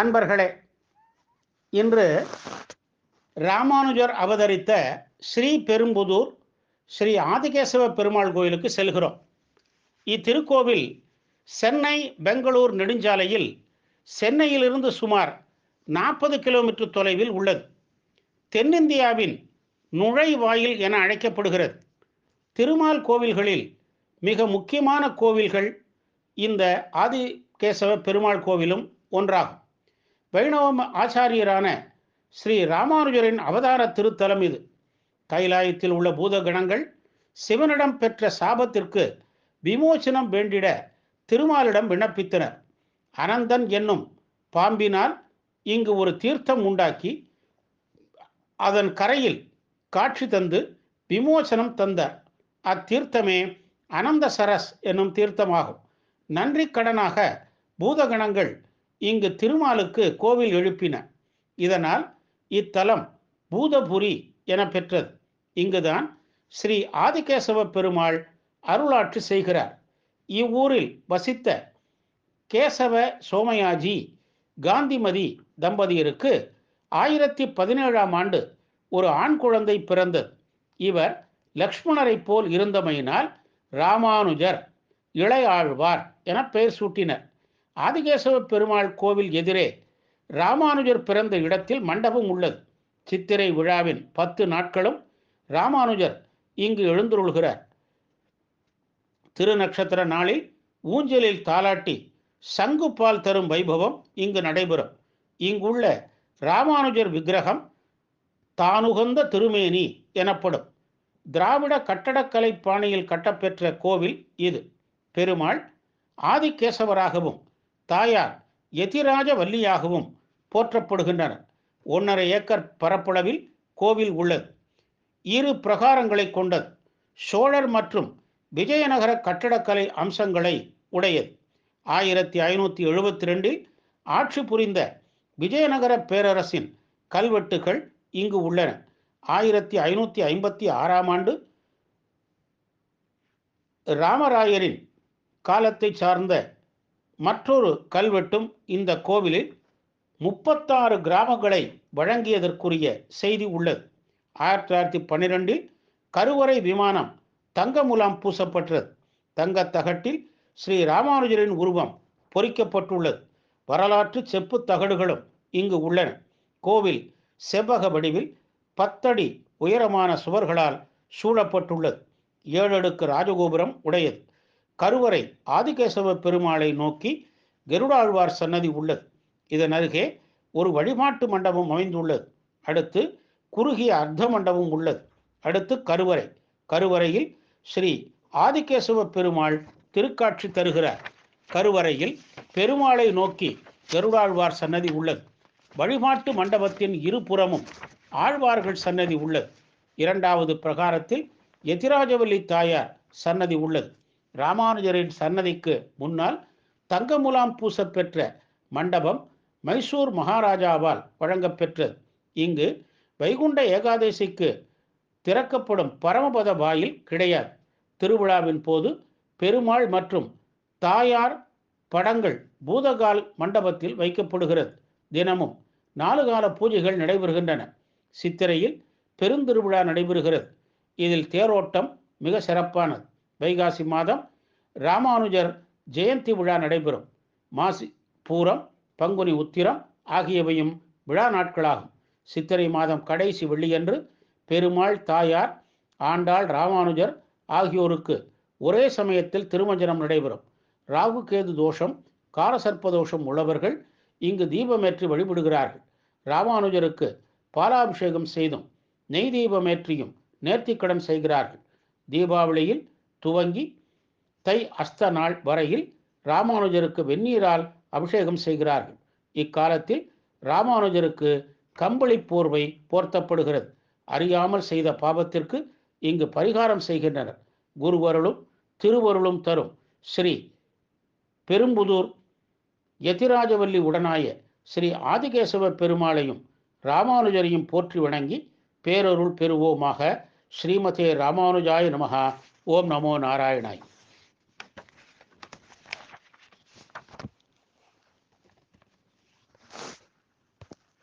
அன்பர்களே இன்று ராமானுஜர் அவதரித்த ஸ்ரீ பெரும்புதூர் ஸ்ரீ ஆதிகேசவ பெருமாள் கோயிலுக்கு செல்கிறோம். இத்திருக்கோவில் சென்னை பெங்களூர் நெடுஞ்சாலையில் சென்னையிலிருந்து சுமார் நாற்பது கிலோமீட்டர் தொலைவில் உள்ளது. தென்னிந்தியாவின் நுழைவாயில் என அழைக்கப்படுகிறது. திருமால் கோவில்களில் மிக முக்கியமான கோவில்கள் இந்த ஆதிகேசவ பெருமாள் கோவிலும் ஒன்றாகும். வைணவ ஆச்சாரியரான ஸ்ரீ ராமானுஜரின் அவதார திருத்தலம் இது. கைலாயத்தில் உள்ள பூதகணங்கள் சிவனிடம் பெற்ற சாபத்திற்கு விமோசனம் வேண்டிட திருமாலிடம் விண்ணப்பித்தனர். அனந்தன் என்னும் பாம்பினால் இங்கு ஒரு தீர்த்தம் உண்டாக்கி அதன் கரையில் காட்சி தந்து விமோசனம் தந்தார். அத்தீர்த்தமே அனந்த சரஸ் என்னும் தீர்த்தமாகும். நன்றி கடனாக பூதகணங்கள் இங்கு திருமாலுக்கு கோவில் எழுப்பின. இதனால் இத்தலம் பூதபுரி என பெற்றது. இங்குதான் ஸ்ரீ ஆதிகேசவ பெருமாள் அருளாட்சி செய்கிறார். இவ்வூரில் வசித்த கேசவ சோமயாஜி காந்திமதி தம்பதியருக்கு ஆயிரத்தி பதினேழாம் ஆண்டு ஒரு ஆண் குழந்தை பிறந்தது. இவர் லக்ஷ்மணரை போல் இருந்தமையினால் ராமானுஜர் இளையாழ்வார் என பெயர் சூட்டினர். ஆதிகேசவ பெருமாள் கோவில் எதிரே ராமானுஜர் பிறந்த இடத்தில் மண்டபம் உள்ளது. சித்திரை விழாவின் பத்து நாட்களும் ராமானுஜர் இங்கு எழுந்துருள்கிறார். திருநக்ஷத்திர நாளில் ஊஞ்சலில் தாலாட்டி சங்குப்பால் தரும் வைபவம் இங்கு நடைபெறும். இங்குள்ள ராமானுஜர் விக்கிரகம் தானுகந்த திருமேனி எனப்படும். திராவிட கட்டடக்கலை பாணியில் கட்டப்பெற்ற கோவில் இது. பெருமாள் ஆதிகேசவராகவும் தாயார் எதிராஜ வள்ளியாகவும் போற்றப்படுகின்றனர். ஒன்றரை ஏக்கர் பரப்பளவில் கோவில் உள்ளது. இரு பிரகாரங்களை கொண்டது. சோழர் மற்றும் விஜயநகர கட்டடக்கலை அம்சங்களை உடையது. ஆயிரத்தி ஐநூற்றி எழுபத்தி ரெண்டில் ஆட்சி புரிந்த விஜயநகர பேரரசின் கல்வெட்டுகள் இங்கு உள்ளன. ஆயிரத்தி ஐநூற்றி ஐம்பத்தி ஆறாம் ஆண்டு ராமராயரின் காலத்தை சார்ந்த மற்றொரு கல்வெட்டும் இந்த கோவிலில் முப்பத்தாறு கிராமங்களை வழங்கியதற்குரிய செய்தி உள்ளது. ஆயிரத்தி தொள்ளாயிரத்தி பன்னிரெண்டில் கருவறை விமானம் தங்க முலாம் பூசப்பட்டது. தங்கத் தகட்டில் ஸ்ரீ ராமானுஜரின் உருவம் பொறிக்கப்பட்டுள்ளது. வரலாற்று செப்பு தகடுகளும் இங்கு உள்ளன. கோவில் செவ்வக வடிவில் பத்தடி உயரமான சுவர்களால் சூழப்பட்டுள்ளது. ஏழடுக்கு ராஜகோபுரம் உடையது. கருவறை ஆதிகேசவ பெருமாளை நோக்கி கருடாழ்வார் சன்னதி உள்ளது. இதன் அருகே ஒரு வழிபாட்டு மண்டபம் அமைந்துள்ளது. அடுத்து குறுகிய அர்த்த மண்டபம் உள்ளது. அடுத்து கருவறை. கருவறையில் ஸ்ரீ ஆதிகேசவ பெருமாள் திருக்காட்சி தருகிறார். கருவறையில் பெருமாளை நோக்கி கருடாழ்வார் சன்னதி உள்ளது. வழிபாட்டு மண்டபத்தின் இருபுறமும் ஆழ்வார்கள் சன்னதி உள்ளது. இரண்டாவது பிரகாரத்தில் எதிராஜவல்லி தாயார் சன்னதி உள்ளது. ராமானுஜரின் சன்னதிக்கு முன்னால் தங்கமுலாம் பூசப்பெற்ற மண்டபம் மைசூர் மகாராஜாவால் வழங்கப்பெற்றது இங்கு வைகுண்ட ஏகாதசிக்கு திறக்கப்படும் பரமபத வாயில் கிடையாது. திருவிழாவின் போது பெருமாள் மற்றும் தாயார் படங்கள் பூதகால் மண்டபத்தில் வைக்கப்படுகிறது. தினமும் நாலு கால பூஜைகள் நடைபெறுகின்றன. சித்திரையில் பெருந்திருவிழா நடைபெறுகிறது. இதில் தேரோட்டம் மிக சிறப்பானது. வைகாசி மாதம் ராமானுஜர் ஜெயந்தி விழா நடைபெறும். மாசி பூரம் பங்குனி உத்திரம் ஆகியவையும் விழா நாட்களாகும். சித்திரை மாதம் கடைசி வெள்ளியன்று பெருமாள் தாயார் ஆண்டாள் ராமானுஜர் ஆகியோருக்கு ஒரே சமயத்தில் திருமஞ்சனம் நடைபெறும். ராகு கேது தோஷம் காரசர்ப்ப தோஷம் உள்ளவர்கள் இங்கு தீபமேற்றி வழிபடுகிறார்கள். ராமானுஜருக்கு பாலாபிஷேகம் செய்தும் நெய் தீபமேற்றியும் நேர்த்திக்கடன் செய்கிறார்கள். தீபாவளியில் துவங்கி தை அஸ்த நாள் வரையில் ராமானுஜருக்கு வெந்நீரால் அபிஷேகம் செய்கிறார்கள். இக்காலத்தில் ராமானுஜருக்கு கம்பளி போர்வை போர்த்தப்படுகிறது. அறியாமல் செய்த பாபத்திற்கு இங்கு பரிகாரம் செய்கின்றனர். குருவருளும் திருவருளும் தரும் ஸ்ரீ பெரும்புதூர் யதிராஜவல்லி உடனாய ஸ்ரீ ஆதிகேசவ பெருமாளையும் ராமானுஜரையும் போற்றி வணங்கி பேரருள் பெறுவோமாக ஸ்ரீமதே ராமானுஜாய நமகா ஓம் நமோ நாராயணாய்.